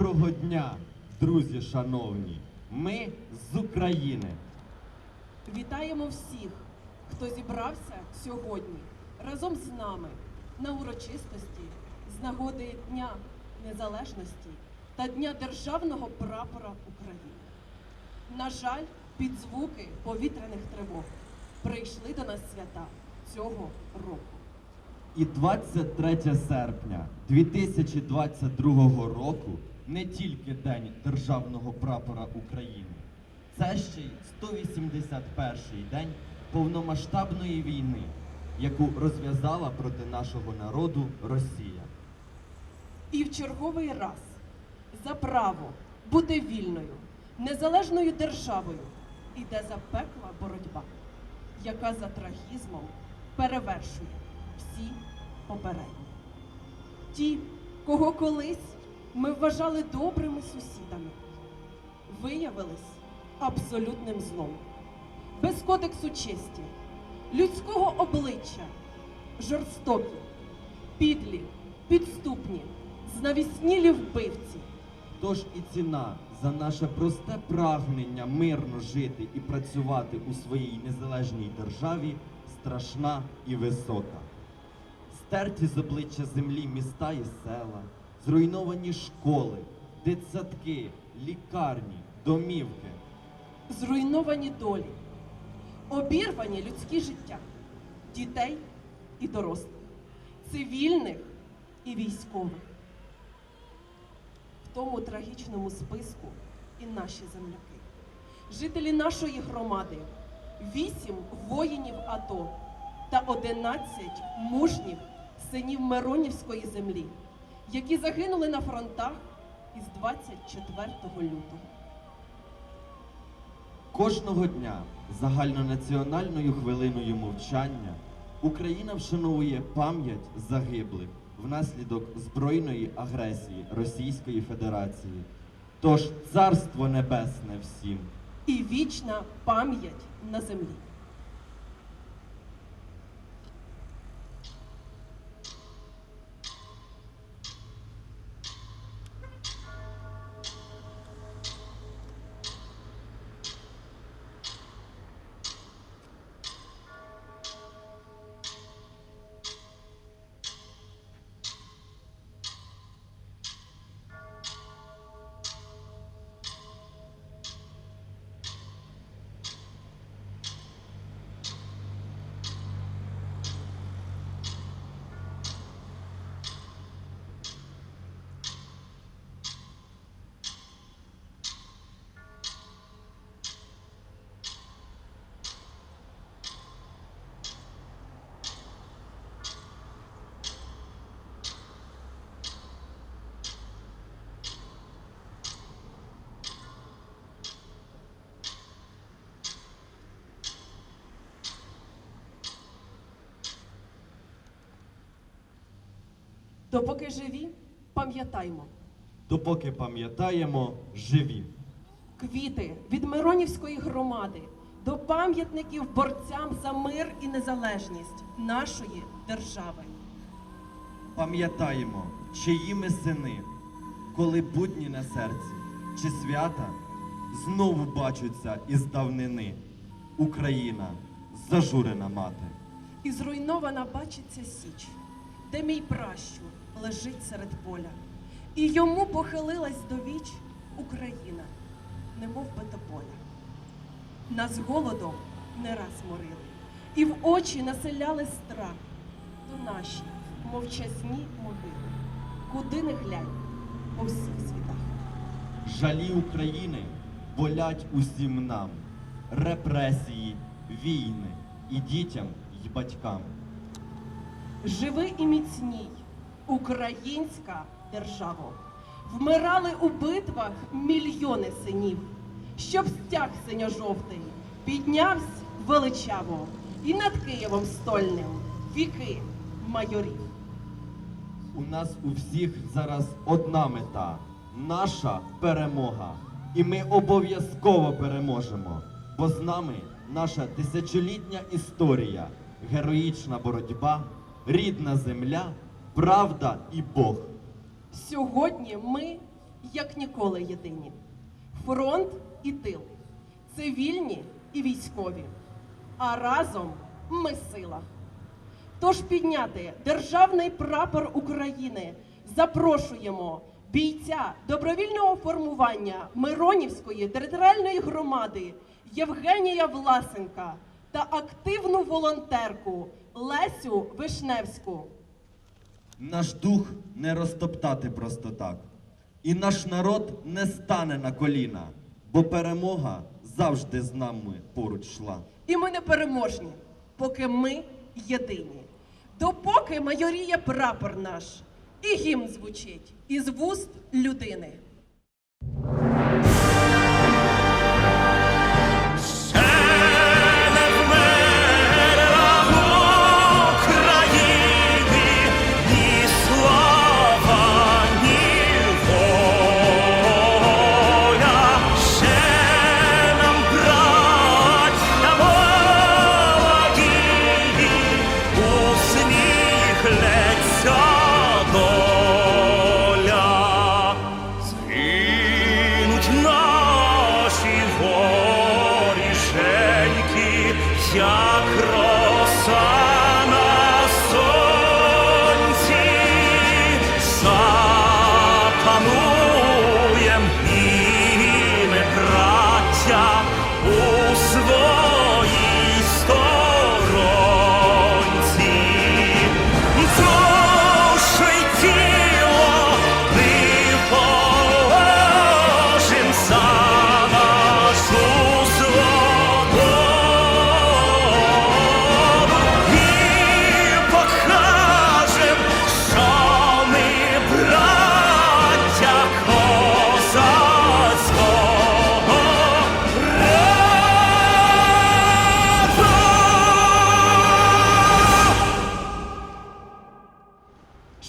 Доброго дня, друзі шановні! Ми з України. Вітаємо всіх, хто зібрався сьогодні разом з нами на урочистості з нагоди Дня Незалежності та Дня Державного прапора України. На жаль, під звуки повітряних тривог прийшли до нас свята цього року. І 23 серпня 2022 року не тільки День Державного прапора України, це ще й 181-й день повномасштабної війни, яку розв'язала проти нашого народу Росія. І в черговий раз за право бути вільною, незалежною державою іде запекла боротьба, яка за трагізмом перевершує всі попередні. Ті, кого колись ми вважали добрими сусідами, виявились абсолютним злом, без кодексу честі, людського обличчя, жорстокі, підлі, підступні, знавіснілі вбивці. Тож і ціна за наше просте прагнення мирно жити і працювати у своїй незалежній державі страшна і висока. Стерті з обличчя землі міста і села, зруйновані школи, дитсадки, лікарні, домівки. зруйновані долі, обірвані людські життя, дітей і дорослих, цивільних і військових. В тому трагічному списку і наші земляки, жителі нашої громади, вісім воїнів АТО та 11 мужніх синів Миронівської землі, які загинули на фронтах із 24 лютого. Кожного дня загальнонаціональною хвилиною мовчання Україна вшановує пам'ять загиблих внаслідок збройної агресії Російської Федерації. Тож царство небесне всім. і вічна пам'ять на землі. Допоки живі, пам'ятаймо, Допоки пам'ятаємо, живі. квіти від Миронівської громади до пам'ятників борцям за мир і незалежність нашої держави. Пам'ятаємо, чиї ми сини, коли будні на серці чи свята знову бачаться із давнини. Україна зажурена мати. І зруйнована бачиться січ, де мій пращур лежить серед поля. І йому похилилась до віч Україна, немов би тополя. Нас голодом не раз морили, і в очі населяли страх. То наші мовчазні могили, куди не глянь по всіх світах. Жалі України болять усім нам. Репресії, війни і дітям, і батькам. Живи і міцній, українська державо. Вмирали у битвах мільйони синів, щоб стяг синьо-жовтий піднявсь величаво, і над Києвом стольним віки майорів. У нас у всіх зараз одна мета наша перемога. І ми обов'язково переможемо, бо з нами наша тисячолітня історія, героїчна боротьба, рідна земля, правда і Бог. Сьогодні ми як ніколи єдині. Фронт і тил, цивільні і військові. А разом ми сила. Тож підняти державний прапор України запрошуємо бійця добровільного формування Миронівської територіальної громади Євгенія Власенка та активну волонтерку Лесю Вишневську. Наш дух не розтоптати просто так. І наш народ не стане на коліна, бо перемога завжди з нами поруч йшла. І ми не переможні, поки ми єдині. Допоки майоріє прапор наш, і гімн звучить із вуст людини.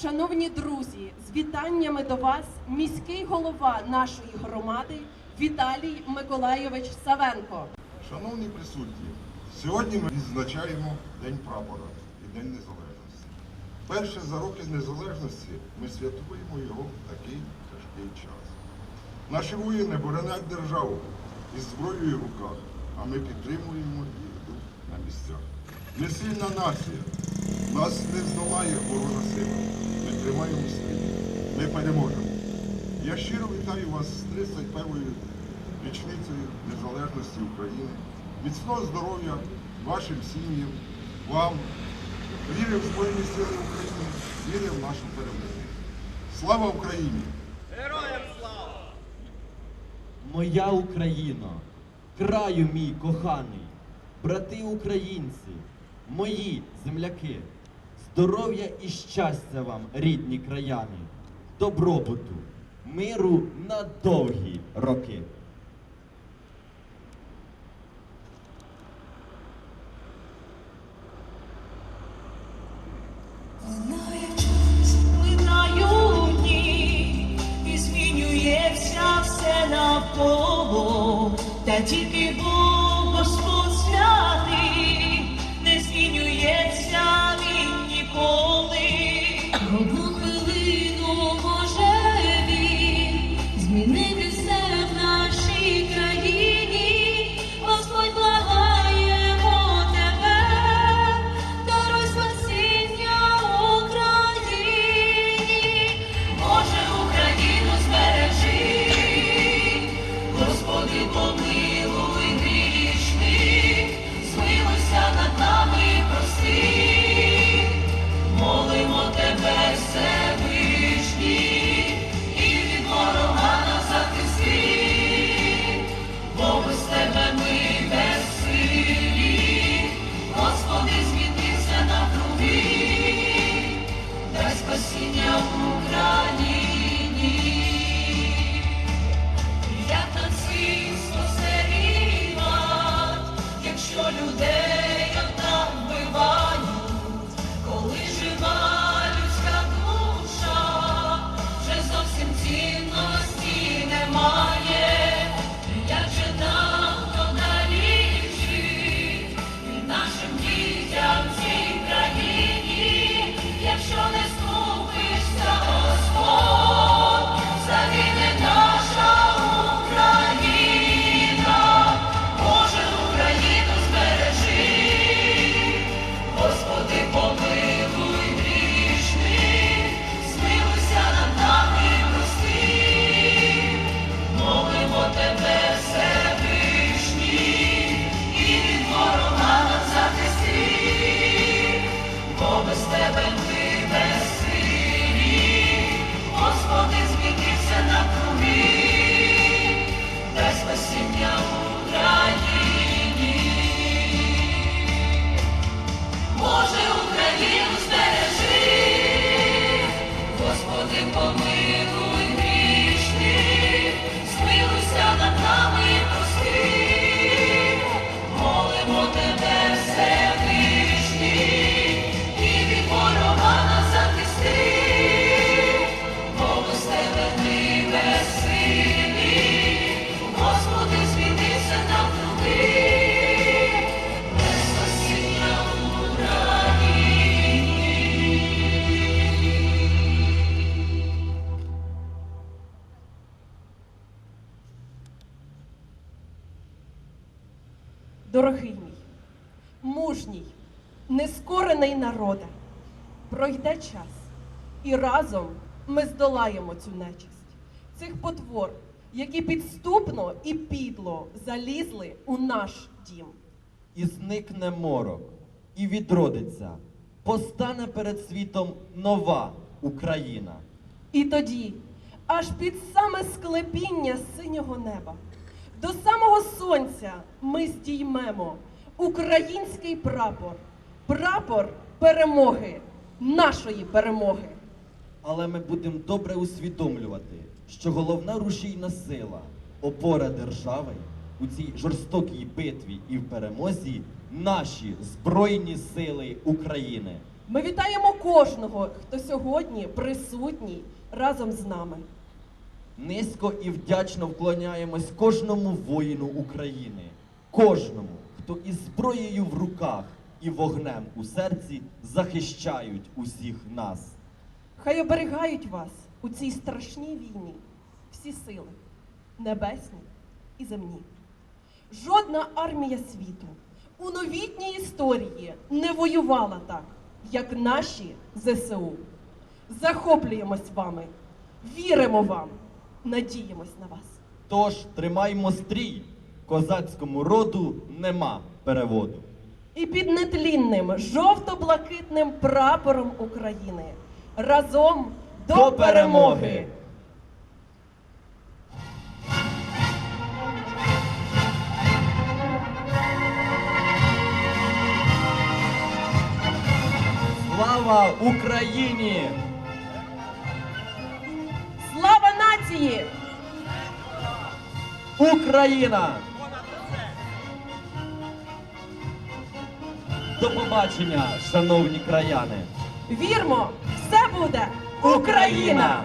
Шановні друзі, з вітаннями до вас міський голова нашої громади Віталій Миколайович Савенко. Шановні присутні, сьогодні ми відзначаємо День прапора і День Незалежності. Перше за роки незалежності ми святкуємо його в такий тяжкий час. Наші воїни боронять державу із зброєю в руках, а ми підтримуємо їх тут на місцях. Ми сильна нація, нас не здолає ворожа сила. Ми тримаємо свій. Ми переможемо. Я щиро вітаю вас з 31-ю річницею незалежності України. Міцного здоров'я вашим сім'ям, вам. Віри в Збройні Сили України, віри в нашу перемогу. Слава Україні! Героям слава! Моя Україно, краю мій коханий, брати українці, мої земляки, здоров'я і щастя вам, рідні краяни, добробуту, миру на довгі роки. Минає час, all the Дорогий мій, мужній, нескорений народе, пройде час, і разом ми здолаємо цю нечисть, цих потвор, які підступно і підло залізли у наш дім. І зникне морок, і відродиться, постане перед світом нова Україна. І тоді, аж під саме склепіння синього неба, до самого сонця ми здіймемо український прапор, прапор перемоги, нашої перемоги. Але ми будемо добре усвідомлювати, що головна рушійна сила, опора держави у цій жорстокій битві і в перемозі наші Збройні Сили України. Ми вітаємо кожного, хто сьогодні присутній разом з нами. Низько і вдячно вклоняємось кожному воїну України, кожному, хто із зброєю в руках і вогнем у серці захищають усіх нас. Хай оберігають вас у цій страшній війні всі сили, небесні і земні. Жодна армія світу у новітній історії не воювала так, як наші ЗСУ. Захоплюємось вами, віримо вам, надіємось на вас. Тож тримаймо стрій, козацькому роду нема переводу. І під нетлінним жовто-блакитним прапором України разом до, До перемоги! перемоги! Слава Україні! нації Україна. До побачення, шановні краяни. Вірмо, все буде Україна!